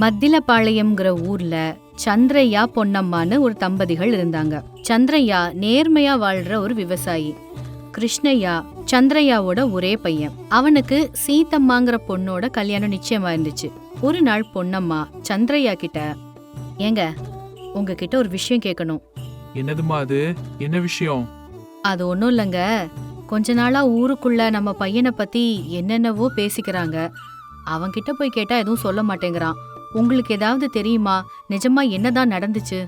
மத்திலப்பாளையம்ங்கிற ஊர்ல சந்திரையா பொன்னம்மான்னு ஒரு தம்பதிகள் இருந்தாங்க. சந்திரையா நேர்மையா வாழ்ற ஒரு விவசாயி. கிருஷ்ணய்யா சந்திரையாவோட ஒரே பையன். அவனுக்கு சீத்தம்மாங்கிற பொண்ணோட கல்யாணம் நிச்சயமா இருந்துச்சு. ஒரு நாள் பொன்னம்மா சந்திரையா கிட்ட ஏங்க உங்ககிட்ட ஒரு விஷயம் கேட்கணும் என்னதுமா அது? என்ன விஷயம்? அது ஒன்றும் இல்லைங்க. கொஞ்ச நாளா ஊருக்குள்ள நம்ம பையனை பத்தி என்னென்னவோ பேசிக்கிறாங்க. அவன்கிட்ட போய் கேட்டா எதுவும் சொல்ல மாட்டேங்கிறான். உங்களுக்கு ஏதாவது தெரியுமா? நிஜமா என்னதான் நடந்துச்சு?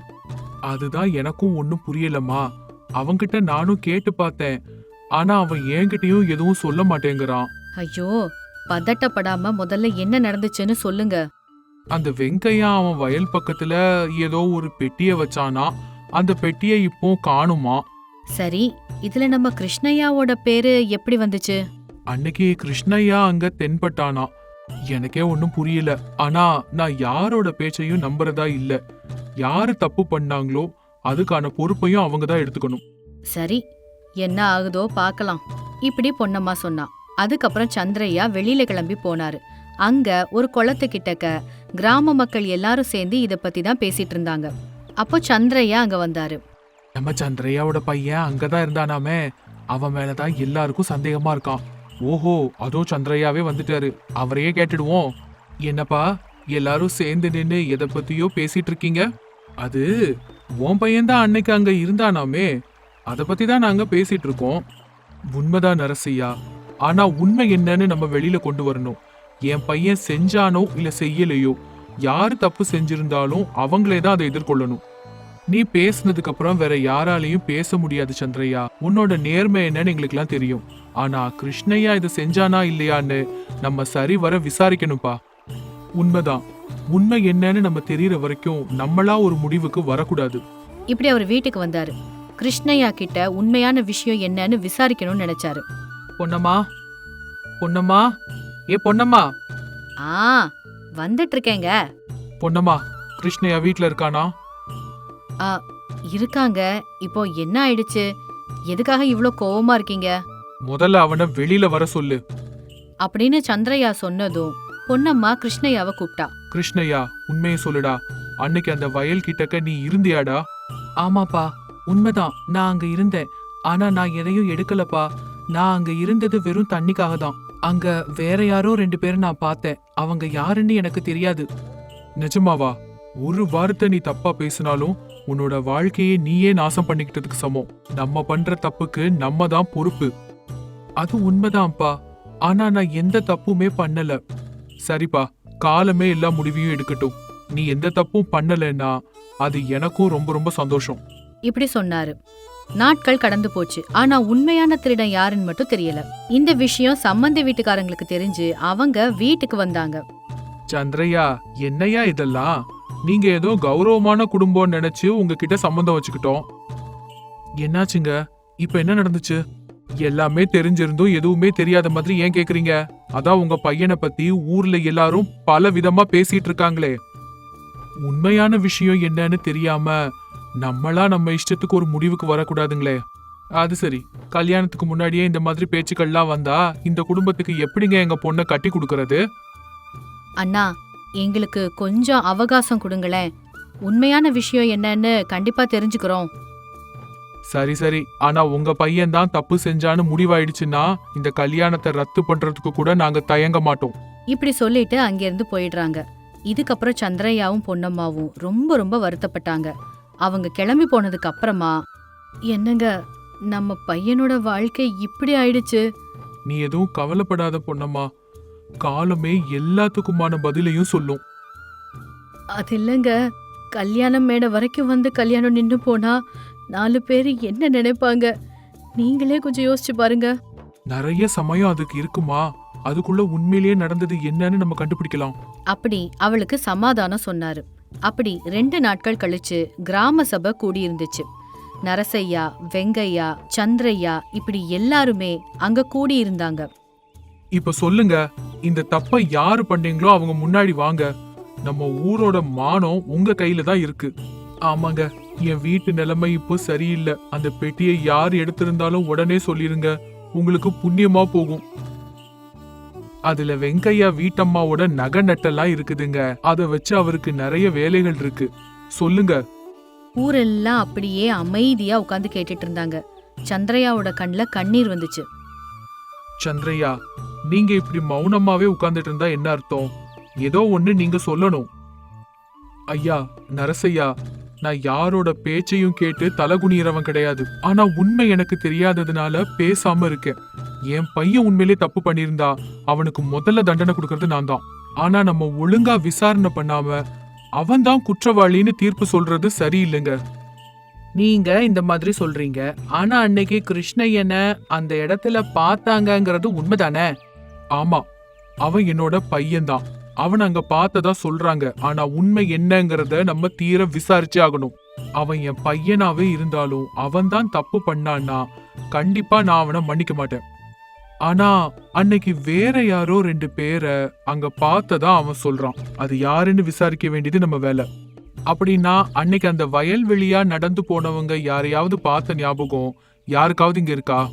அதுதான் எனக்கும் ஒன்னும் புரியலம்மா. அவன்கிட்ட நானும் கேட்டு பார்த்தேன். ஆனா அவன் என்கிட்டயும் எதுவும் சொல்ல மாட்டேங்கிறான். ஐயோ பதட்டப்படாம முதல்ல என்ன நடந்துச்சுன்னு சொல்லுங்க. அந்த வெங்கையா அவன் வயல் பக்கத்துல ஏதோ ஒரு பெட்டிய வச்சானா? அந்த பெட்டியை இப்போ காணுமா? சரி இதுல நம்ம கிருஷ்ணய்யாவோட பேரு எப்படி வந்துச்சு? அன்னைக்கு கிருஷ்ணய்யா அங்க தென்பட்டானா? எனக்கே ஒன்னும் புரியல. ஆனா நான் யாரோட பேச்சையும் நம்புறதா இல்ல. யாரு தப்பு பண்ணாங்களோ அதுக்கான பொறுப்பையும் அவங்க தான் எடுத்துக்கணும். சரி என்ன ஆகுதோ பார்க்கலாம். இப்படி பொன்னம்மா சொன்னா. அதுக்கப்புறம் சந்திரையா வெளியில கிளம்பி போனாரு. அங்க ஒரு குளத்துக்கிட்டக்க கிராம மக்கள் எல்லாரும் சேர்ந்து இத பத்தி தான் பேசிட்டு இருந்தாங்க. அப்போ சந்திரையா அங்க வந்தாரு. நம்ம சந்திரையாவோட பையன் அங்கதான் இருந்தானாமே அவன் மேலதான் எல்லாருக்கும் சந்தேகமா இருக்கான். ஓஹோ அதோ சந்திரையாவே வந்துட்டாரு. அவரையே கேட்டுடுவோம். என்னப்பா எல்லாரும் சேர்ந்து நின்று எதை பத்தியோ பேசிட்டு இருக்கீங்க அது உன் பையன்தான் அன்னைக்கு அங்க இருந்தானாமே. அதை பத்தி தான் நாங்க பேசிட்டு இருக்கோம் உண்மைதான் நரசையா. ஆனா உண்மை என்னன்னு நம்ம வெளியில கொண்டு வரணும். என் பையன் செஞ்சானோ இல்ல செய்யலையோ? யாரு தப்பு செஞ்சிருந்தாலும் அவங்களே தான் அதை எதிர்கொள்ளணும். நீ பேசுனதுக்கு அப்புறம் வேற யாராலையும் பேச முடியாது சந்திரையா உன்னோட நேர்மை என்னன்னு எங்களுக்குலாம் தெரியும். ஆனா கிருஷ்ணய்யா இதை செஞ்சானா இல்லையான்னு நம்ம சரி வர விசாரிக்கணும்பா. உண்மைதான். உண்மை என்னன்னு நம்ம தெரியற வரைக்கும் நம்மளா ஒரு முடிவுக்கு வரக்கூடாது. இப்படி அவர் வீட்டுக்கு வந்தாரு. கிருஷ்ணய்யா கிட்ட உண்மையான விஷயம் என்னன்னு விசாரிக்கணும்னு நினைச்சாரு. பொன்னம்மா? பொன்னம்மா? ஏ பொன்னம்மா? ஆ வந்துட்டு இருக்கேங்க. பொன்னம்மா கிருஷ்ணய்யா வீட்ல இருக்கானா? ஆ இருக்காங்க. இப்போ என்ன ஆயிடுச்சு? எதுக்காக இவ்ளோ கோவமா இருக்கீங்க? முதல்ல அவனை வெளியில வர சொல்லு. அப்படின்னு சந்திரையா சொன்னதும் பொன்னம்மா கிருஷ்ணய்யாவை கூப்பிட்டா கிருஷ்ணய்யா உண்மையை சொல்லுடா. அன்னைக்கு அந்த வயல் கிட்டக்க நீ இருந்தியாடா? ஆமாப்பா உண்மைதான். நான் அங்க இருந்தேன். ஆனா நான் எதையும் எடுக்கலப்பா. நான் அங்க இருந்தது வெறும் தண்ணிக்காக தான். அங்க வேற யாரோ ரெண்டு பேரும் நான் பார்த்தேன். அவங்க யாருன்னு எனக்கு தெரியாது. நிஜமாவா? ஒரு வார்த்தை நீ தப்பா பேசினாலும் உன்னோட வாழ்க்கையை நீயே நாசம் பண்ணிக்கிட்டதுக்கு சமம். நம்ம பண்ற தப்புக்கு நம்ம தான் பொறுப்பு. அது உண்மைதான்ப்பா. ஆனா நான் எந்த தப்புமே பண்ணல. சரிப்பா காலமே எல்லா முடிவையும் எடுக்கட்டும். நீ எந்த தப்பும் பண்ணலைன்னா அது எனக்கும் ரொம்ப ரொம்ப சந்தோஷம். இப்படி சொன்னாரு. நாட்கள் கடந்து போச்சு. ஆனா உண்மையான திருடன் யாருன்னு மட்டும் தெரியல. இந்த விஷயம் சம்மந்தி வீட்டுக்காரங்களுக்கு தெரிஞ்சு அவங்க வீட்டுக்கு வந்தாங்க. சந்திரையா என்னையா இதெல்லாம்? நீங்க ஏதோ கௌரவமான குடும்பம் நினைச்சு உங்ககிட்ட சம்மந்தம் வச்சுக்கிட்டோம். என்னாச்சுங்க? இப்ப என்ன நடந்துச்சு? எல்லாமே தெரிஞ்சிருந்தும் எதுவுமே தெரியாத மாதிரி ஏன் கேக்குறீங்க? அதான் உங்க பையனை பத்தி ஊர்ல எல்லாரும் பல விதமா பேசிட்டு இருக்காங்களே. உண்மையான விஷயம் என்னன்னு தெரியாம நம்மளா நம்ம இஷ்டத்துக்கு ஒரு முடிவுக்கு வரக்கூடாதுங்களே. அது சரி. கல்யாணத்துக்கு முன்னாடியே இந்த மாதிரி பேச்சுக்கள்லாம் வந்தா இந்த குடும்பத்துக்கு எப்படிங்க எங்க பொண்ணை கட்டி கொடுக்கறது? அண்ணா எங்களுக்கு கொஞ்சம் அவகாசம் கொடுங்களேன். உண்மையான விஷயம் என்னன்னு கண்டிப்பா தெரிஞ்சுக்கிறோம். சரி சரி. ஆனா உங்க பையன் தான் தப்பு செஞ்சான்னு முடிவாயிடுச்சுன்னா இந்த கல்யாணத்தை ரத்து பண்றதுக்கு கூட நாங்க தயங்க மாட்டோம். இப்படி சொல்லிட்டு அங்கிருந்து போயிடுறாங்க. இதுக்கப்புறம் சந்திரையாவும் பொன்னம்மாவும் ரொம்ப ரொம்ப வருத்தப்பட்டாங்க. அவங்க கிளம்பி போனதுக்கு அப்புறமா என்னங்க நம்ம பையனோட வாழ்க்கை இப்படி ஆயிடுச்சு? நீ எதுவும் கவலைப்படாத பொண்ணம்மா காலமே எல்லாத்துக்குமான பதிலையும் சொல்லும். அது இல்லைங்க கல்யாணம் மேடை வரைக்கும் வந்து கல்யாணம் நின்று போனா நாலு பேர் என்ன நினைப்பாங்க? நீங்களே கொஞ்சம் யோசிச்சு பாருங்க. நிறைய சமயம் அதுக்கு இருக்குமா? அதுக்குள்ள உண்மையிலேயே நடந்தது என்னன்னு நம்ம கண்டுபிடிக்கலாம். அப்படி அவளுக்கு சமாதானம் சொன்னாரு. அப்படி ரெண்டு நாட்கள் கழிச்சு கிராம சபை கூடியிருந்துச்சு. நரசையா வெங்கையா சந்திரையா இப்படி எல்லாருமே அங்க கூடி இருந்தாங்க இப்ப சொல்லுங்க இந்த தப்பை யாரு பண்ணீங்களோ அவங்க முன்னாடி வாங்க. நம்ம ஊரோட மானம் உங்க கையில தான் இருக்கு. ஆமாங்க என் வீட்டு நிலைமை இப்போ சரியில்லை. அந்த பெட்டியை யார் எடுத்திருந்தாலும் உடனே சொல்லிருங்க. உங்களுக்கு புண்ணியமா போகும். அதுல வெங்கையா வீட்டம்மாவோட நகை நட்டெல்லாம் இருக்குதுங்க. அதை வச்சு அவருக்கு நிறைய வேலைகள் இருக்கு. சொல்லுங்க. ஊரெல்லாம் அப்படியே அமைதியா உட்காந்து கேட்டுட்டு இருந்தாங்க. சந்திரையாவோட கண்ணில் கண்ணீர் வந்துச்சு. சந்திரையா நீங்க இப்படி மௌனமாவே உட்கார்ந்துட்டு இருந்தா என்ன அர்த்தம்? ஏதோ ஒண்ணு நீங்க சொல்லணும். ஐயா நரசையா நான் யாரோட பேச்சையும் கேட்டு தலகுனியறவன் கிடையாது. ஆனா உண்மை எனக்கு தெரியாததுனால பேசாம இருக்கேன். என் பையன் உண்மையிலே தப்பு பண்ணியிருந்தா அவனுக்கு முதல்ல தண்டனை கொடுக்கறது நான் தான். ஆனா நம்ம ஒழுங்கா விசாரணை பண்ணாம அவன் தான் குற்றவாளின்னு தீர்ப்பு சொல்றது சரியில்லைங்க. நீங்க இந்த மாதிரி சொல்றீங்க. ஆனா அன்னைக்கு கிருஷ்ணையன அந்த இடத்துல பார்த்தாங்கங்கிறது உண்மைதானே? ஆமா. அவன் என்னோட பையன்தான். அவன் அங்க பார்த்ததா சொல்றாங்க. ஆனா உண்மை என்னங்கறத நம்ம தீர விசாரிச்சு ஆகணும். அவன் என் பையனாவே இருந்தாலும் அவன் தான் தப்பு பண்ணான்னா கண்டிப்பா நான் அவனை மன்னிக்க மாட்டேன். ஆனா அன்னைக்கு வேற யாரோ ரெண்டு பேரை அங்க பார்த்ததா அவன் சொல்றான். அது யாருன்னு விசாரிக்க வேண்டியது நம்ம வேலை. அப்படின்னா அன்னைக்கு அந்த வயல்வெளியா நடந்து போனவங்க யாரையாவது பார்த்த ஞாபகம் யாருக்காவது இங்க இருக்கா?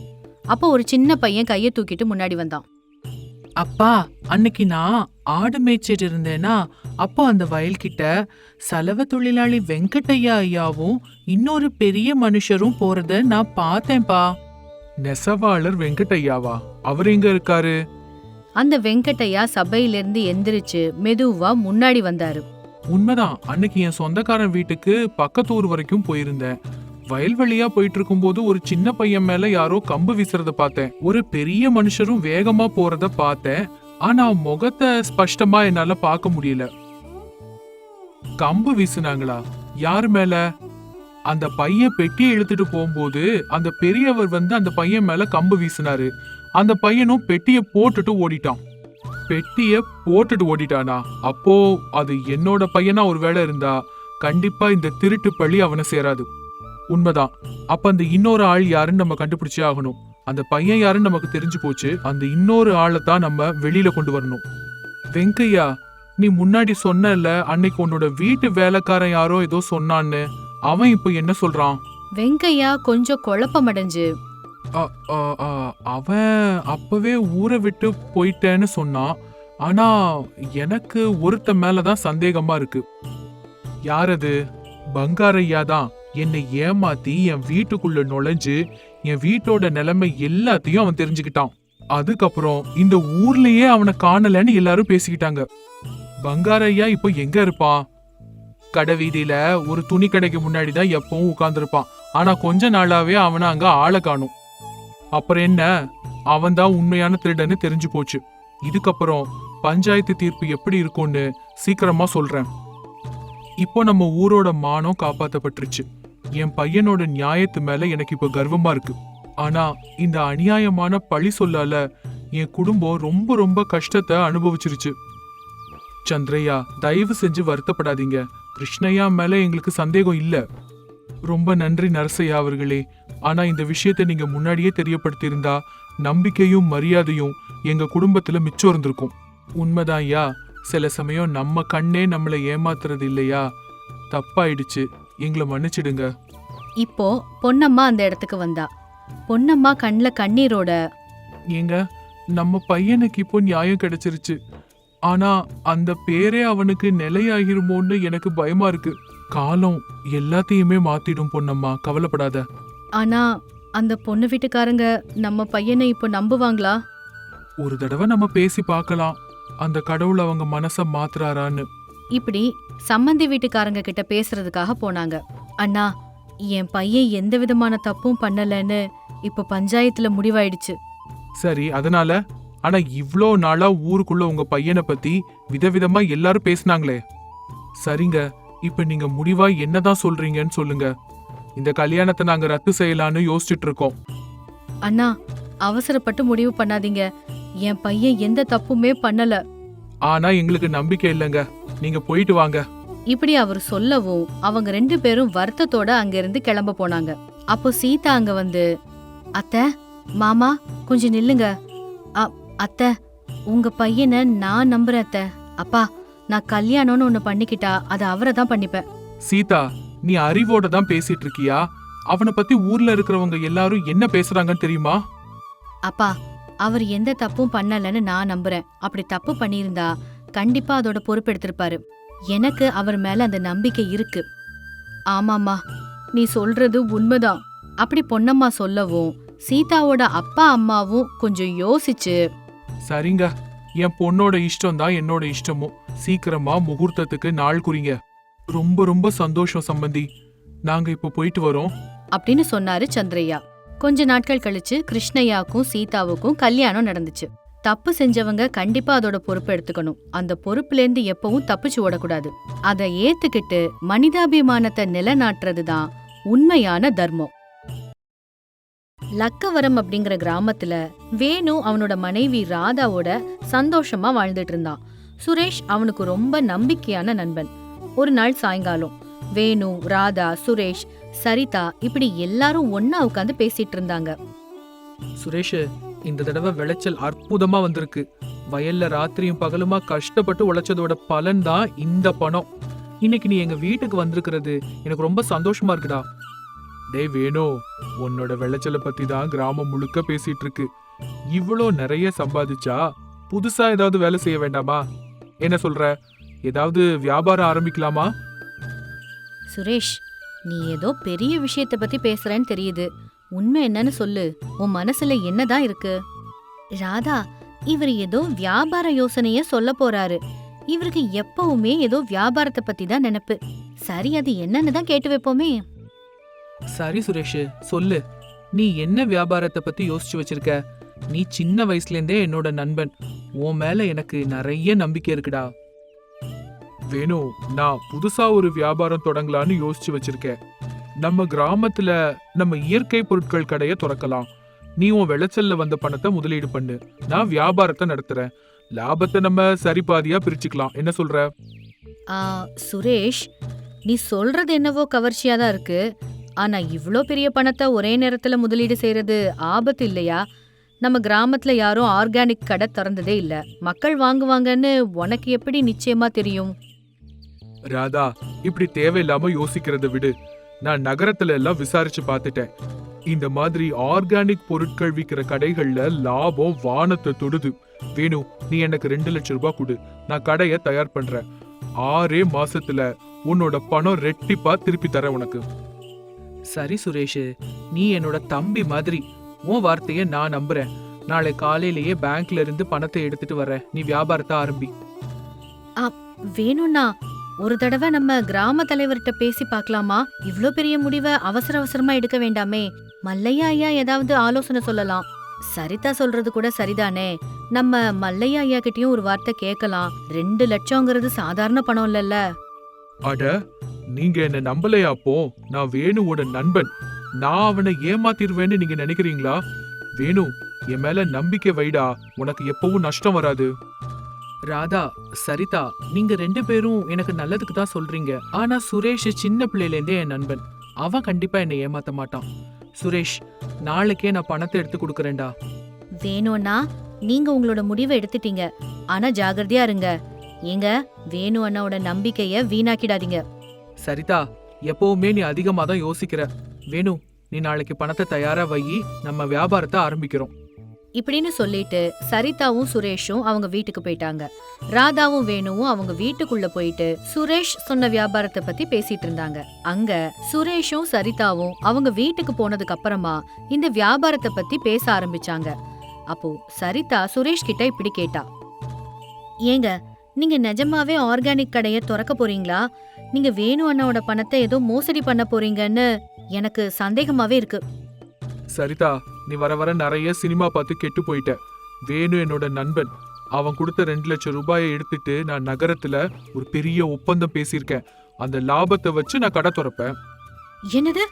அப்போ ஒரு சின்ன பையன் கையை தூக்கிட்டு முன்னாடி வந்தான். அப்பா அன்னைக்கு நான் ஆடு மேய்ச்சிட்டு இருந்தேனா அப்போ அந்த வயல்கிட்ட சலவ தொழிலாளி வெங்கட்டையா ஐயாவும் இன்னொரு பெரிய மனுஷரும் போறத நான் பார்த்தேன்ப்பா. நெசவாளர் வெங்கட்டையாவா? அவர் எங்க இருக்காரு? அந்த வெங்கட்டையா சபையிலிருந்து எந்திரிச்சு மெதுவா முன்னாடி வந்தாரு. உண்மைதான். அன்னைக்கு என் சொந்தக்காரன் வீட்டுக்கு பக்கத்து ஊர் வரைக்கும் போயிருந்தேன். வயல்வெளியா போயிட்டு இருக்கும்போது ஒரு சின்ன பையன் மேல யாரோ கம்பு வீசுறத பார்த்தேன். ஒரு பெரிய மனுஷரும் வேகமா போறத பார்த்தேன். ஆனா முகத்தை ஸ்பஷ்டமா என்னால பார்க்க முடியல. கம்பு வீசுனாங்களா? யார் மேல? அந்த பையன் பெட்டியை இழுத்துட்டு போகும்போது அந்த பெரியவர் வந்து அந்த பையன் மேல கம்பு வீசினாரு. அந்த பையனும் பெட்டியை போட்டுட்டு ஓடிட்டான். பெட்டிய போட்டுட்டு ஓடிட்டானா. அப்போ அது என்னோட பையனா ஒருவேளை இருந்தா கண்டிப்பா இந்த திருட்டு பழி அவனை சேராது. உண்மைதான். அப்ப அந்த இன்னொரு ஆள் யாருன்னு நம்ம கண்டுபிடிச்சே ஆகணும். அந்த பையன் யாருன்னு நமக்கு தெரிஞ்சு போச்சு. அந்த இன்னொரு ஆளை தான் நம்ம வெளியில கொண்டு வரணும். வெங்கையா நீ முன்னாடி சொன்னல அன்னைக்கு உன்னோட வீட்டு வேலைக்காரன் யாரோ ஏதோ சொன்னான்னு. அவன் இப்போ என்ன சொல்றான்? வெங்கையா கொஞ்சம் குழப்பமடைஞ்சு அவன் அப்பவே ஊரை விட்டு போயிட்டேன்னு சொன்னான் ஆனா எனக்கு ஒருத்த மேலதான் சந்தேகமா இருக்கு. யார் அது? பங்காரையா தான். என்னை ஏமாத்தி என் வீட்டுக்குள்ள நுழைஞ்சு என் வீட்டோட நிலைமை எல்லாத்தையும் அவன் தெரிஞ்சுக்கிட்டான். அதுக்கப்புறம் இந்த ஊர்லயே அவனை காணலன்னு எல்லாரும் பேசிக்கிட்டாங்க. பங்காரையா இப்போ எங்க இருப்பான்? கடை வீதியில ஒரு துணி கடைக்கு முன்னாடி தான் எப்பவும் உட்கார்ந்துருப்பான். ஆனா கொஞ்ச நாளாவே அவனை அங்க ஆளை காணும். அப்புறம் என்ன? அவன் தான் உண்மையான திருடன்னு தெரிஞ்சு போச்சு. இதுக்கப்புறம் பஞ்சாயத்து தீர்ப்பு எப்படி இருக்கும்னு சீக்கிரமா சொல்றேன். இப்போ நம்ம ஊரோட மானம் காப்பாத்தப்பட்டுருச்சு. என் பையனோட நியாயத்து மேல எனக்கு இப்போ கர்வமா இருக்கு. ஆனா இந்த அநியாயமான பழி சொல்லால என் குடும்பம் ரொம்ப ரொம்ப கஷ்டத்தை அனுபவிச்சிருச்சு. சந்திரையா தயவு செஞ்சு வருத்தப்படாதீங்க. கிருஷ்ணய்யா மேல எங்களுக்கு சந்தேகம் இல்ல. ரொம்ப நன்றி நரசையா அவர்களே. ஆனா இந்த விஷயத்தை நீங்க முன்னாடியே தெரியப்படுத்தியிருந்தா நம்பிக்கையும் மரியாதையும் எங்க குடும்பத்துல மிச்சம் இருந்திருக்கும். உண்மைதான் ஐயா. சில சமயம் நம்ம கண்ணே நம்மளை ஏமாத்துறது இல்லையா? தப்பாயிடுச்சு. எங்களை மன்னிச்சிடுங்க. இப்போ பொன்னம்மா அந்த இடத்துக்கு வந்தா. பொன்னம்மா கண்ணுல கண்ணீரோட ஏங்க நம்ம பையனுக்கு இப்போ நியாயம் கிடைச்சிருச்சு. ஆனா அந்த பேரே அவனுக்கு நிலையாகிருமோன்னு எனக்கு பயமா இருக்கு. காலம் எல்லாத்தையுமே மாத்திடும் பொன்னம்மா. கவலைப்படாத. ஆனா அந்த பொண்ணு வீட்டுக்காரங்க நம்ம பையனை இப்போ நம்புவாங்களா? ஒரு தடவை நம்ம பேசி பார்க்கலாம். அந்த கடவுள் அவங்க மனச மாத்துறாரான்னு. இப்படி சம்மந்தி வீட்டுக்காரங்க கிட்ட பேசுறதுக்காக போனாங்க. அண்ணா என் பையன் எந்த விதமான தப்பும் பண்ணலன்னு இப்ப பஞ்சாயத்துல முடிவாயிடுச்சு. சரி அதனால? ஆனா இவ்ளோ நாளா ஊருக்குள்ள உங்க பையனை பத்தி விதவிதமா எல்லாரும் பேசுனாங்களே. சரிங்க இப்ப நீங்க முடிவா என்னதான் சொல்றீங்கன்னு சொல்லுங்க. இந்த கல்யாணத்தை நாங்க ரத்து செய்யலான்னு யோசிச்சுட்டு இருக்கோம் அண்ணா அவசரப்பட்டு முடிவு பண்ணாதீங்க. என் பையன் எந்த தப்புமே பண்ணல. ஆனா எங்களுக்கு நம்பிக்கை இல்லைங்க. நீங்க போயிட்டு வாங்க. இப்படி அவர் சொல்லவும் அவங்க ரெண்டு பேரும் வருத்தத்தோட அங்கிருந்து கிளம்ப போனாங்க. அப்போ சீதா அங்க வந்து அத்தை மாமா கொஞ்சம் நில்லுங்க. அத்தை உங்க பையனை நான் நம்புறேன் அத்தை. அப்பா நான் கல்யாணம்னு ஒண்ணு பண்ணிக்கிட்டா அது அவரை தான் பண்ணிப்பேன். சீதா நீ அறிவோட தான் பேசிட்டு இருக்கியா? அவனை பத்தி ஊர்ல இருக்கிறவங்க எல்லாரும் என்ன பேசுறாங்கன்னு தெரியுமா? அப்பா அவர் எந்த தப்பும் பண்ணலன்னு நான் நம்புறேன். அப்படி தப்பு பண்ணியிருந்தா கண்டிப்பா அதோட பொறுப்பெடுத்திருப்பாரு எனக்கு அவர் மேல அந்த நம்பிக்கை இருக்கு. ஆமாம்மா நீ சொல்றது உண்மைதான். அப்படி பொன்னம்மா சொல்லவும் சீதாவோட அப்பா அம்மாவும் கொஞ்சம் யோசிச்சு. சரிங்க என் பொண்ணோட இஷ்டம் தான் என்னோட இஷ்டமும். சீக்கிரமா முகூர்த்தத்துக்கு நாள் குறிங்க. ரொம்ப ரொம்ப சந்தோஷம் சம்பந்தி. நாங்க இப்போ போயிட்டு வரோம். அப்படின்னு சொன்னாரு சந்திரையா. கொஞ்ச நாட்கள் கழிச்சு கிருஷ்ணையாக்கும் சீதாவுக்கும் கல்யாணம் நடந்துச்சு. தப்பு செஞ்சவங்க கண்டிப்பா அதோட பொறுப்பு எடுத்துக்கணும். அந்த பொறுப்புல இருந்து எப்பவும் தப்பிச்சு ஓடக்கூடாது. அதை ஏத்துக்கிட்டு மனிதாபிமானத்தை நிலைநாட்டுறது தான் உண்மையான தர்மம். லக்கவரம் அப்படிங்கிற கிராமத்துல வேணு அவனோட மனைவி ராதாவோட சந்தோஷமா வாழ்ந்துட்டு இருந்தான். சுரேஷ் அவனுக்கு ரொம்ப நம்பிக்கையான நண்பன். ஒரு நாள் சாயங்காலம். வேணு ராதா சுரேஷ் சரிதா இப்படி எல்லாரும் ஒன்னா உட்காந்து பேசிட்டு இருந்தாங்க. சுரேஷ் இந்த தடவை விளைச்சல் அற்புதமா வந்திருக்கு. வயல்ல ராத்திரியும் பகலுமா கஷ்டப்பட்டு உழைச்சதோட பலன் தான் இந்த பணம். இன்னைக்கு நீ எங்க வீட்டுக்கு வந்திருக்கிறது எனக்கு ரொம்ப சந்தோஷமா இருக்குடா. டேய் வேணு உன்னோட விளைச்சலை பத்தி தான் கிராமம் முழுக்க பேசிட்டு இருக்கு. இவ்வளோ நிறைய சம்பாதிச்சா புதுசா ஏதாவது வேலை செய்ய வேண்டாமா? என்ன சொல்ற? ஏதாவது வியாபாரம் ஆரம்பிக்கலாமா? சுரேஷ் நீ ஏதோ பெரிய விஷயத்த பத்தி பேசுறேன்னு தெரியுது. உண்மை என்னன்னு சொல்லு. உன் மனசுல என்னதான் இருக்கு? ராதா இவர் ஏதோ வியாபார யோசனைய சொல்ல போறாரு. இவருக்கு எப்பவுமே ஏதோ வியாபாரத்தை பத்தி தான் நினைப்பு. சரி அது என்னன்னு தான் கேட்டு வைப்போமே. சரி சுரேஷ் சொல்லு. நீ என்ன வியாபாரத்தை பத்தி யோசிச்சு வச்சிருக்க? நீ சின்ன வயசுல இருந்தே என்னோட நண்பன். உன் மேல எனக்கு நிறைய நம்பிக்கை இருக்குடா. வேணு நான் புதுசா ஒரு வியாபாரம் தொடங்கலான்னு யோசிச்சு வச்சிருக்கேன். நம்ம கிராமத்துல நம்ம இயற்கை பொருட்கள் கடைய திறக்கலாம். நீ உன் விளைச்சல்ல வந்த பணத்தை முதலீடு பண்ணு. நான் வியாபாரத்தை நடத்துறேன். லாபத்தை நம்ம சரிபாதியா பிரிச்சுக்கலாம். என்ன சொல்ற? ஆ, சுரேஷ் நீ சொல்றது என்னவோ கவர்ச்சியா தான் இருக்கு. ஆனா இவ்ளோ பெரிய பணத்தை ஒரே நேரத்துல முதலீடு செய்யறது ஆபத்து இல்லையா? நம்ம கிராமத்துல யாரும் ஆர்கானிக் கடை திறந்ததே இல்ல. மக்கள் வாங்குவாங்கன்னு உனக்கு எப்படி நிச்சயமா தெரியும்? ராதா இப்படி தேவையில்லாம யோசிக்கிறத விடு. நான் நகரத்துல எல்லாம் விசாரிச்சு பார்த்துட்டேன் இந்த மாதிரி ஆர்கானிக் பொருட்கள் விக்கிற கடைகள்ல லாபம் வானத்தை தொடுது. வேணு நீ எனக்கு ரெண்டு லட்சம் ரூபாய் கொடு. நான் கடைய தயார் பண்றேன். ஆறே மாசத்துல உன்னோட பணம் ரெட்டிப்பா திருப்பி தரேன் உனக்கு. சரி சுரேஷ் நீ என்னோட தம்பி மாதிரி. உன் வார்த்தைய நான் நம்புறேன். நாளை காலையிலேயே பேங்க்ல இருந்து பணத்தை எடுத்துட்டு வரேன். நீ வியாபாரத்தை ஆரம்பி. வேணும்னா ஒரு தடவை நம்ம கிராம தலைவர்கிட்ட பேசி பார்க்கலாமா? இவ்ளோ பெரிய முடிவை அவசர அவசரமா எடுக்க வேண்டாமே. மல்லையா ஐயா ஏதாவது ஆலோசனை சொல்லலாம். சரிதா சொல்றது கூட சரிதானே. நம்ம மல்லையா ஐயா கிட்டயும் ஒரு வார்த்தை கேட்கலாம். ரெண்டு லட்சங்கிறது சாதாரண பணம் இல்லல்ல. அட நீங்க என்ன நம்பலையா அப்போ? நான் வேணுவோட நண்பன். நான் அவனை ஏமாத்திடுவேன்னு நீங்க நினைக்கிறீங்களா? வேணு என் மேல நம்பிக்கை வைடா. உனக்கு எப்பவும் நஷ்டம் வராது. ராதா சரிதா நீங்க ரெண்டு பேரும் எனக்கு நல்லதுக்கு தான் சொல்றீங்க. ஆனா சுரேஷ் சின்ன பிள்ளையில இருந்தே என் நண்பன். அவன் கண்டிப்பா என்னை ஏமாத்த மாட்டான். சுரேஷ் நாளைக்கே நான் பணத்தை எடுத்து கொடுக்கறேன்டா. வேணும்னா நீங்க உங்களோட முடிவை எடுத்துட்டீங்க. ஆனா ஜாகிரதையா இருங்க. ஏங்க வேணு அண்ணாவோட நம்பிக்கைய வீணாக்கிடாதீங்க. சரிதா எப்பவுமே நீ அதிகமா தான் யோசிக்கிற. வேணு நீ நாளைக்கு பணத்தை தயாரா வை. நம்ம வியாபாரத்தை ஆரம்பிக்கிறோம். இப்படின்னு சொல்லிட்டு சரிதாவும் சுரேஷும் அவங்க வீட்டுக்கு போயிட்டாங்க. ராதாவும் வேணுவும் அவங்க வீட்டுக்குள்ள போயிட்டு சுரேஷ் சொன்ன வியாபாரத்தை பத்தி பேசிட்டு இருந்தாங்க. அங்க சுரேஷும் சரிதாவும் அவங்க வீட்டுக்கு போனதுக்கு அப்புறமா இந்த வியாபாரத்தை பத்தி பேச ஆரம்பிச்சாங்க. அப்போ சரிதா சுரேஷ் கிட்ட இப்படி கேட்டா. ஏங்க நீங்க நிஜமாவே ஆர்கானிக் கடைய திறக்க போறீங்களா? நீங்க வேணு அண்ணாவோட பணத்தை ஏதோ மோசடி பண்ண போறீங்கன்னு எனக்கு சந்தேகமாவே இருக்கு. சரிதா நீ வர வர நிறைய சினிமா பார்த்து கெட்டு போயிட்ட. வேணு என்னோட நண்பன். அவன் கொடுத்த ரெண்டு லட்சம் ரூபாயை எடுத்துட்டு நான் நகரத்துல ஒரு பெரிய ஒப்பந்தம் பேசியிருக்கேன். அந்த லாபத்தை வச்சு நான் கடை திறப்பேன். என்னது?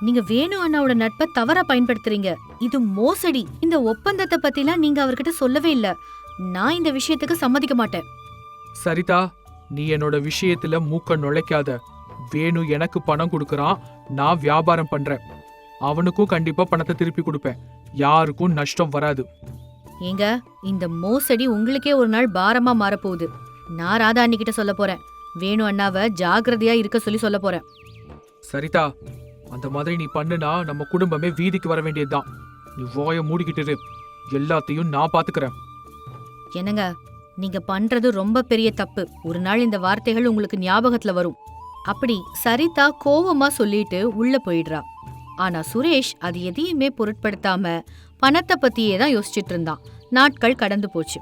நீங்க வேணு அண்ணாவோட நட்பை தவறா பயன்படுத்துறீங்க. இது மோசடி. இந்த ஒப்பந்தத்தை பத்திலாம் நீங்க அவர்கிட்ட சொல்லவே இல்ல. நான் இந்த விஷயத்துக்கு சம்மதிக்க மாட்டேன். சரிதா நீ என்னோட விஷயத்துல மூக்க நுழைக்காத. வேணு எனக்கு பணம் கொடுக்கறான். நான் வியாபாரம் பண்றேன். அவனுக்கும் கண்டிப்பா பணத்தை திருப்பி கொடுப்பேன். யாருக்கும் நஷ்டம் வராது. ஏங்க இந்த மோசடி உங்களுக்கே ஒரு நாள் பாரமா மாறப்போகுது. நான் ராதா அண்ணிக்கிட்ட சொல்ல போறேன். வேணு அண்ணாவை ஜாக்கிரதையா இருக்க சொல்லி சொல்ல போறேன். சரிதா அந்த மாதிரி நீ பண்ணுனா நம்ம குடும்பமே வீதிக்கு வர வேண்டியதுதான். நீ வாய மூடிக்கிட்டு இரு. எல்லாத்தையும் நான் பாத்துக்கறேன். என்னங்க நீங்க பண்றது ரொம்ப பெரிய தப்பு. ஒரு நாள் இந்த வார்த்தைகள் உங்களுக்கு ஞாபகத்துல வரும். அப்படி சரிதா கோவமா சொல்லிட்டு உள்ள போயிடுறா. ஆனா சுரேஷ் அது எதையுமே பொருட்படுத்தாம பணத்தை பத்தியே தான் யோசிச்சுட்டு இருந்தான். நாட்கள் கடந்து போச்சு.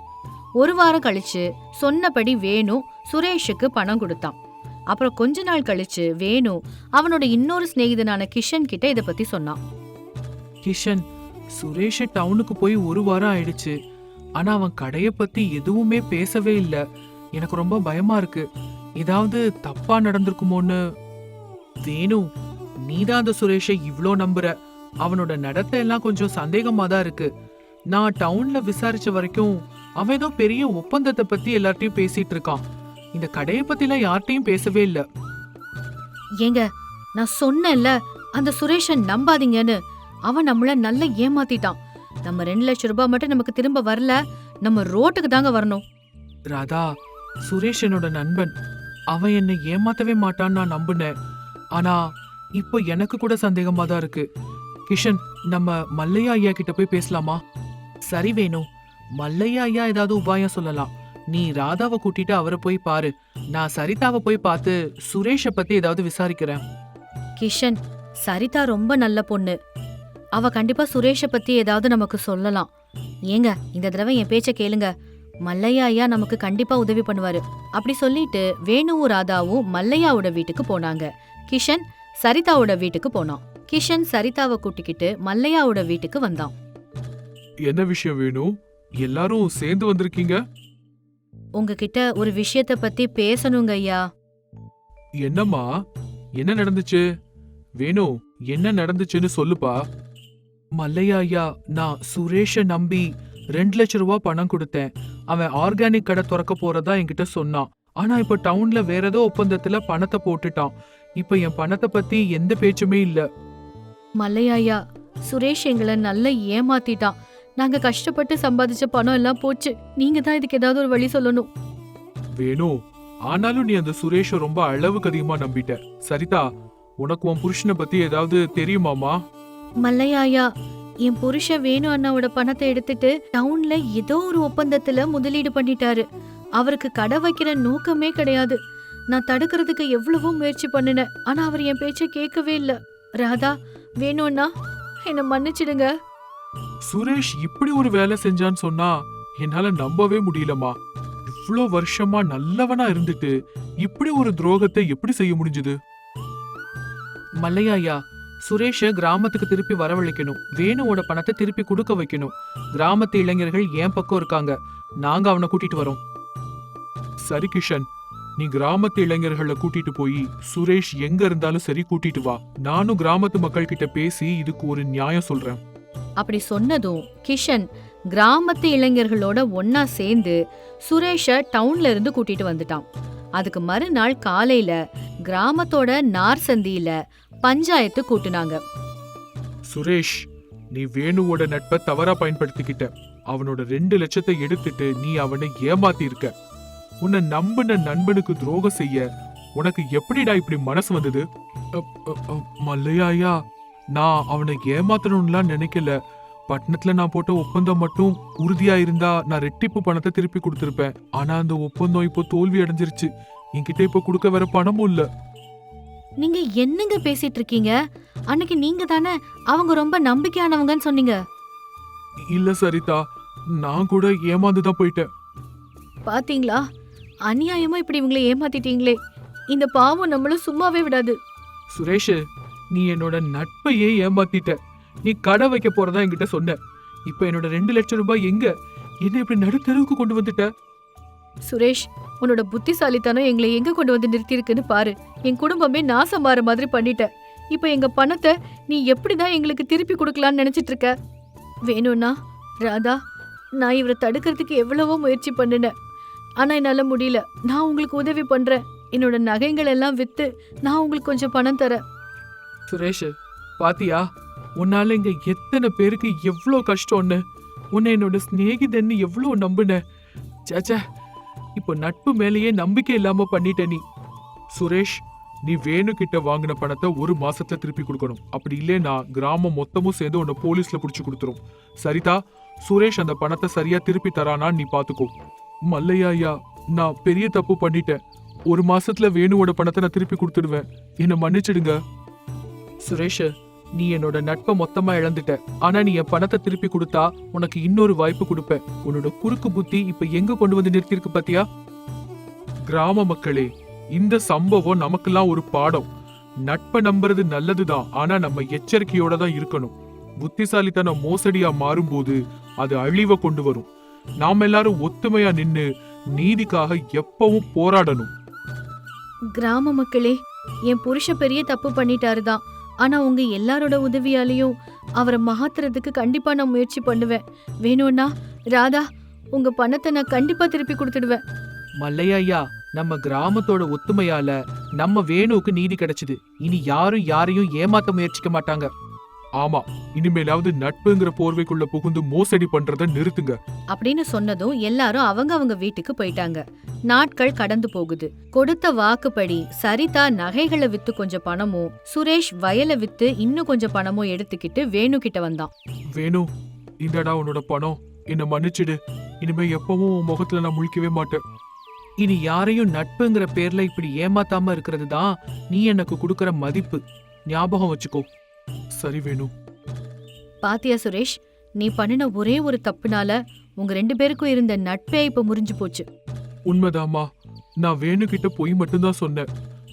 ஒரு வாரம் கழிச்சு சொன்னபடி வேணு சுரேஷுக்கு பணம் கொடுத்தான். அப்புறம் கொஞ்ச நாள் கழிச்சு வேணு அவனோட இன்னொரு சிநேகிதனான கிஷன் கிட்ட இத பத்தி சொன்னான். கிஷன் சுரேஷ டவுனுக்கு போய் ஒரு வாரம் ஆயிடுச்சு. ஆனா அவன் கடைய பத்தி எதுவுமே பேசவே இல்ல. எனக்கு ரொம்ப பயமா இருக்கு. ஏதாவது தப்பா நடந்திருக்குமோன்னு. வேணு நீதான் அந்த சுரேஷை இவ்ளோ நம்புற? அவனோட நடத்தை எல்லாம் கொஞ்சம் சந்தேகமா தான் இருக்கு. நான் டவுன்ல விசாரிச்ச வரைக்கும் அவன் ஏதோ பெரிய ஒப்பந்தத்தை பத்தி எல்லார்ட்டையும் பேசிட்டு இருக்கான். இந்த கடையை பத்திலாம் யார்கிட்டயும் பேசவே இல்ல. ஏங்க நான் சொன்னேன்ல அந்த சுரேஷன் நம்பாதீங்கன்னு. அவன் நம்மள நல்லா ஏமாத்திட்டான். நம்ம ரெண்டு லட்சம் ரூபாய் மட்டும் நமக்கு திரும்ப வரல நம்ம ரோட்டுக்கு தாங்க வரணும். ராதா சுரேஷ் என்னோட நண்பன். அவன் என்னை ஏமாத்தவே மாட்டான்னு நான் நம்புனேன். ஆனா இப்போ எனக்கு கூட சந்தேகமா தான் இருக்கு. கிஷன் நம்ம மல்லையா ஐயா கிட்ட போய் பேசலாமா? சரி வேணும் மல்லையா ஐயா ஏதாவது உபாயம் சொல்லலாம். நீ ராதாவை கூட்டிட்டு அவரை போய் பாரு. நான் சரிதாவை போய் பார்த்து சுரேஷை பத்தி ஏதாவது விசாரிக்கிறேன். கிஷன் சரிதா ரொம்ப நல்ல பொண்ணு. அவ கண்டிப்பா சுரேஷ பத்தி ஏதாவது நமக்கு சொல்லலாம். ஏங்க இந்த தடவை என் பேச்ச கேளுங்க. மல்லையா ஐயா நமக்கு கண்டிப்பா உதவி பண்ணுவாரு. அப்படி சொல்லிட்டு வேணுவும் ராதாவும் மல்லையாவோட வீட்டுக்கு போனாங்க. கிஷன் சரிதாவோட வீட்டுக்கு போனான். கிஷன் சரிதாவை கூட்டிக்கிட்டு மல்லையாவோட வீட்டுக்கு வந்தான். என்ன விஷயம் வேணும் எல்லாரும் சேர்ந்து வந்திருக்கீங்க? உங்ககிட்ட ஒரு விஷயத்த பத்தி பேசணுங்க ஐயா. என்னம்மா? என்ன நடந்துச்சு? வேணு என்ன நடந்துச்சுன்னு சொல்லுப்பா. மல்லையா ஐயா நான் சுரேஷை நம்பி ரெண்டு லட்ச ரூபா பணம் கொடுத்தேன். அவன் ஆர்கானிக் கடை திறக்க போறதா என்கிட்ட சொன்னான். ஆனா இப்ப டவுன்ல வேற ஏதோ ஒப்பந்தத்துல பணத்தை போட்டுட்டான். இப்ப என் பணத்தை பத்தி எந்த பேச்சுமே இல்ல. மல்லையாயா சுரேஷ் எங்களை நல்லா ஏமாத்திட்டான். நாங்க கஷ்டப்பட்டு சம்பாதிச்ச பணம் எல்லாம் போச்சு. நீங்க தான் இதுக்கு ஏதாவது ஒரு வழி சொல்லணும். வேணு ஆனாலும் நீ அந்த சுரேஷ ரொம்ப அளவுக்கு அதிகமா நம்பிட்ட. சரிதா உனக்கு உன் புருஷனை பத்தி ஏதாவது தெரியுமாமா மல்லையாயா என் புருஷன் வேணு அண்ணாவோட பணத்தை எடுத்துட்டு டவுன்ல ஏதோ ஒரு ஒப்பந்தத்துல முதலீடு பண்ணிட்டாரு. அவருக்கு கடை வைக்கிற நோக்கமே கிடையாது. நான் தடுக்கிறதுக்கு எவ்வளவோ முயற்சி பண்ணினேன். ஆனா அவர் என் பேச்ச கேட்கவே இல்ல. ராதா வேணும்னா என்ன மன்னிச்சிடுங்க. சுரேஷ் இப்படி ஒரு வேலை செஞ்சான்னு சொன்னா என்னால நம்பவே முடியலம்மா. இவ்ளோ வருஷமா நல்லவனா இருந்துட்டு இப்படி ஒரு துரோகத்தை எப்படி செய்ய முடிஞ்சது? மல்லையாயா சுரேஷ கிராமத்துக்கு திருப்பி வரவழைக்கணும். வேணுவோட பணத்தை திருப்பி கொடுக்க வைக்கணும். கிராமத்து இளைஞர்கள் என் பக்கம் இருக்காங்க. நாங்க அவனை கூட்டிட்டு வரோம். சரி கிஷன். நீ கிராமத்து இளைஞர்களை கூட்டிட்டு போய் சுரேஷ் எங்க இருந்தாலும் சரி கூட்டிட்டு வா. நானும் கிராமத்து மக்கள் கிட்ட பேசி இதுக்கு ஒரு நியாயம் சொல்றேன். அப்படி சொன்னதும் கிஷன் கிராமத்து இளைஞர்களோட ஒன்னா சேர்ந்து சுரேஷ டவுன்ல இருந்து கூட்டிட்டு வந்துட்டான். அதுக்கு மறுநாள் காலையில கிராமத்தோட நார் சந்தியில பஞ்சாயத்து கூட்டுனாங்க. சுரேஷ் நீ வேணுவோட நட்பை தவறா பயன்படுத்திக்கிட்ட. அவனோட ரெண்டு லட்சத்தை எடுத்துட்டு நீ அவனை ஏமாத்தி இருக்க உன்னை நம்பின நண்பனுக்கு துரோகம் செய்ய உனக்கு எப்படிடா இப்படி மனசு வந்தது? மல்லையா நான் அவனை ஏமாத்தணும்லாம் நினைக்கல. பட்டணத்துல நான் போட்ட ஒப்பந்தம் மட்டும் உறுதியா இருந்தா நான் ரெட்டிப்பு பணத்தை திருப்பி கொடுத்திருப்பேன். ஆனா அந்த ஒப்பந்தம் இப்போ தோல்வி அடைஞ்சிருச்சு. என்கிட்ட இப்போ கொடுக்க வேற பணமும் இல்ல. நீங்க என்னங்க பேசிட்டு இருக்கீங்க? அன்னைக்கு நீங்க தானே அவங்க ரொம்ப நம்பிக்கையானவங்கன்னு சொன்னீங்க. இல்ல சரிதா நான் கூட ஏமாந்து தான் போயிட்டேன். பாத்தீங்களா? அநியாயமா இப்படி இவங்களை ஏமாத்திட்டீங்களே. இந்த பாவம் நம்மள சும்மாவே விடாது. சுரேஷ் நீ என்னோட நட்பையே ஏமாத்திட்ட. நீ கடை வைக்க போறதா என்கிட்ட சொன்ன. இப்ப என்னோட ரெண்டு லட்சம் ரூபாய் எங்க? என்ன இப்படி நடுத்தெருவுக்கு கொண்டு வந்துட்ட? சுரேஷ் உன்னோட புத்திசாலித்தனம் எங்களை எங்க கொண்டு வந்து நிறுத்தியிருக்குன்னு பாரு. என் குடும்பமே நாசமாற மாதிரி பண்ணிட்ட. இப்போ எங்க பணத்தை நீ எப்படிதான் எங்களுக்கு திருப்பி கொடுக்கலான்னு நினைச்சிட்டு இருக்க? வேணும்னா ராதா நான் இவரை தடுக்கிறதுக்கு எவ்வளவோ முயற்சி பண்ணினேன். ஆனா என்னால முடியல. நான் உங்களுக்கு உதவி பண்றேன். என்னோட நகைங்கள் எல்லாம் வித்து நான் உங்களுக்கு கொஞ்சம் பணம் தரேன். சுரேஷ் பாத்தியா? உன்னால இங்க எத்தனை பேருக்கு எவ்வளோ கஷ்டம்னு? உன்னை என்னோட சிநேகிதன்னு எவ்வளோ நம்புன? சேச்சே இப்போ நட்பு மேலேயே நம்பிக்கை இல்லாம பண்ணிட்ட நீ. சுரேஷ் நீ வேணு கிட்ட வாங்கின பணத்தை ஒரு மாசத்துல திருப்பி கொடுக்கணும். அப்படி இல்லைன்னா கிராமம் மொத்தமும் சேர்ந்து உன்னை போலீஸ்ல புடிச்சு கொடுத்துரும். சரிதா? சுரேஷ் அந்த பணத்தை சரியா திருப்பி தரானான்னு நீ பாத்துக்கோ. மல்லையா ஐயா நான் பெரிய தப்பு பண்ணிட்டேன். ஒரு மாசத்துல வேணுவோட பணத்தை நான் திருப்பி கொடுத்துடுவேன். என்னை மன்னிச்சிடுங்க. சுரேஷ் நீ என்னோட நட்பை மொத்தமா இழந்துட்ட. ஆனா நீ என் பணத்தை திருப்பி கொடுத்தா உனக்கு இன்னொரு வாய்ப்பு கொடுப்பேன். உன்னோட குறுக்கு புத்தி இப்ப எங்க கொண்டு வந்து நிறுத்திருக்கு பாத்தியா? கிராம மக்களே இந்த சம்பவம் நமக்கெல்லாம் ஒரு பாடம். நட்பை நம்புறது நல்லதுதான். ஆனா நம்ம எச்சரிக்கையோட தான் இருக்கணும். புத்திசாலித்தனம் மோசடியா மாறும்போது அது அழிவை கொண்டு வரும். நாம் எல்லாரும் ஒத்துமையா நின்னு நீதிக்காக எப்பவும் போராடணும். கிராம மக்களே என் புருஷ பெரிய தப்பு பண்ணிட்டாரு தான் ஆனா உங்க எல்லாரோட உதவியாலையும் அவரை மாத்துறதுக்கு கண்டிப்பா நான் முயற்சி பண்ணுவேன். வேணும்னா ராதா உங்க பணத்தை நான் கண்டிப்பா திருப்பி கொடுத்துடுவேன். மல்லையா நம்ம கிராமத்தோட ஒத்துமையால நம்ம வேணுவுக்கு நீதி கிடைச்சது. இனி யாரும் யாரையும் ஏமாத்த முயற்சிக்க மாட்டாங்க. ஆமா இனிமேலாவது நட்புங்கிற போர்வைக்குள்ள புகுந்து மோசடி பண்றத நிறுத்துங்க. அப்படின்னு சொன்னதும் எல்லாரும் அவங்க அவங்க வீட்டுக்கு போயிட்டாங்க. நாட்கள் கடந்து போகுது. கொடுத்த வாக்குப்படி சரிதா நகைகளை வித்து கொஞ்சம் பணமும் சுரேஷ் வயலை வித்து இன்னும் கொஞ்சம் பணமும் எடுத்துக்கிட்டு வேணு கிட்ட வந்தான். வேணு இந்தடா உன்னோட பணம். என்ன மன்னிச்சிடு. இனிமே எப்பவும் உன் முகத்துல நான் முழிக்கவே மாட்டேன். இனி யாரையும் நட்புங்கிற பேர்ல இப்படி ஏமாத்தாம இருக்கிறது தான் நீ எனக்கு கொடுக்கற மதிப்பு. ஞாபகம் வச்சுக்கோ. சரி வேணு. பாத்தியா சுரேஷ் நீ பண்ணின ஒரே ஒரு தப்புனால உங்க ரெண்டு பேருக்கும் இருந்த நட்பே இப்ப முறிஞ்சு போச்சு. உண்மைதாம்மா. நான் வேணுகிட்ட போய் மட்டும்தான் சொன்னேன்.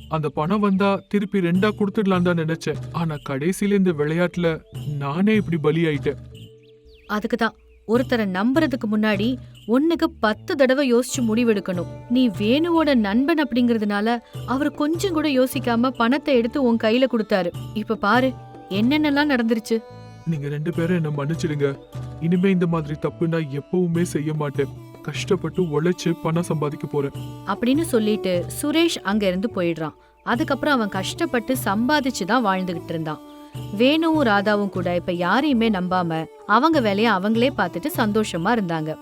அந்த பணம் வந்தா திருப்பி ரெண்டா கொடுத்துடலாம் தான் நினைச்சேன். ஆனா கடைசியில இந்த விளையாட்டுல நானே இப்படி பலியாயிட்டேன். அதுக்கு தான். ஒருத்தரை நம்புறதுக்கு முன்னாடி ஒண்ணுக்கு பத்து தடவை யோசிச்சு முடிவெடுக்கணும். நீ வேணுவோட நண்பன் அப்படிங்கறதுனால அவர் கொஞ்சம் கூட யோசிக்காம பணத்தை எடுத்து உன் கையில கொடுத்தாரு. இப்ப பாரு. என்னென்னலாம் நடந்துருச்சு? நீங்க ரெண்டு பேரும் என்ன மன்னிச்சிடுங்க. இனிமே இந்த மாதிரி தப்பு நான் எப்பவுமே செய்ய மாட்டேன். கஷ்டப்பட்டு உழைச்சு பணம் சம்பாதிக்க போறேன். அப்படின்னு சொல்லிட்டு சுரேஷ் அங்க இருந்து போயிடுறான். அதுக்கப்புறம் அவன் கஷ்டப்பட்டு சம்பாதிச்சு தான் வாழ்ந்துகிட்டு இருந்தான். வேணுவும் ராதாவும் கூட இப்ப யாரையுமே நம்பாம அவங்க வேலைய அவங்களே பார்த்துட்டு சந்தோஷமா இருந்தாங்க.